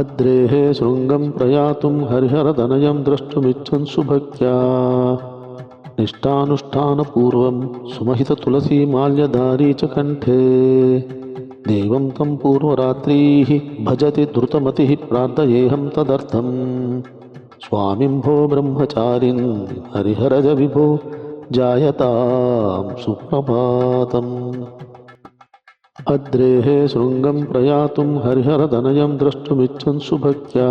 अद्रेः शृङ्गं प्रयातुं हरिहरदनयं द्रष्टुमिच्छन् सुभक्त्या निष्ठानुष्ठानपूर्वं सुमहिततुलसीमाल्यधारी च कण्ठे देवं तं पूर्वरात्रीः भजति द्रुतमतिः प्रार्थयेऽहं तदर्थम् स्वामिं भो ब्रह्मचारिन् हरिहरज विभो जायतां सुप्रभातम् अद्रेः शृङ्गं प्रयातुं हरिहरदनयं द्रष्टुमिच्छन् सुभक्त्या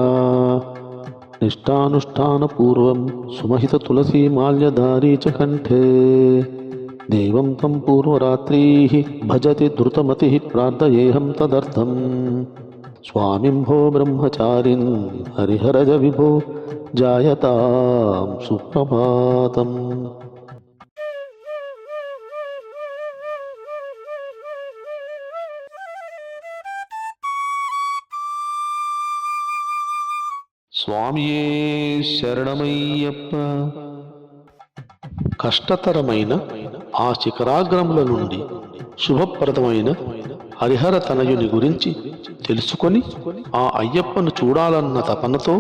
निष्ठानुष्ठानपूर्वं सुमहिततुलसीमाल्यधारी च कण्ठे देवं तं पूर्वरात्रीः भजति द्रुतमतिः प्रार्थयेऽहं तदर्थम् स्वामिं भो ब्रह्मचारिन् हरिहरज विभो जायतां सुप्रभातम् స్వామియే శరణమయ్యప్ప. కష్టతరమైన ఆ శిఖరాగ్రముల నుండి శుభప్రదమైన హరిహర తనయుని గురించి తెలుసుకొని ఆ అయ్యప్పను చూడాలన్న తపనతో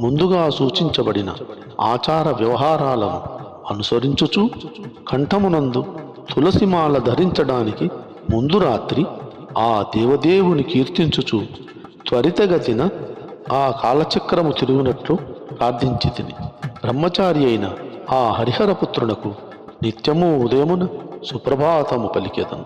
ముందుగా సూచించబడిన ఆచార వ్యవహారాలను అనుసరించుచు కంఠమునందు తులసిమాల ధరించడానికి ముందు రాత్రి ఆ దేవదేవుని కీర్తించుచు త్వరితగతిన ఆ కాలచక్రము తిరుగునట్లు ప్రార్థించి తిని బ్రహ్మచారి అయిన ఆ హరిహరపుత్రునకు నిత్యము ఉదయమున సుప్రభాతము పలికేదను.